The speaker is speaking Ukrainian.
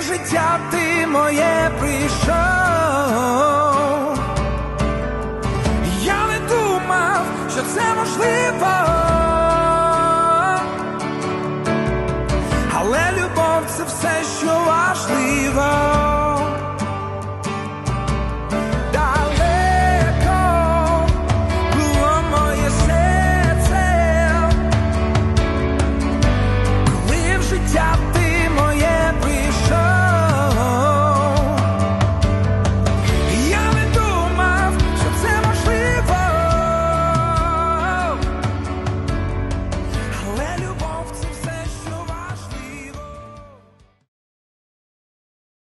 життя ти моє прийшов. Я не думав, що це можливо, але любов це все, що важливо.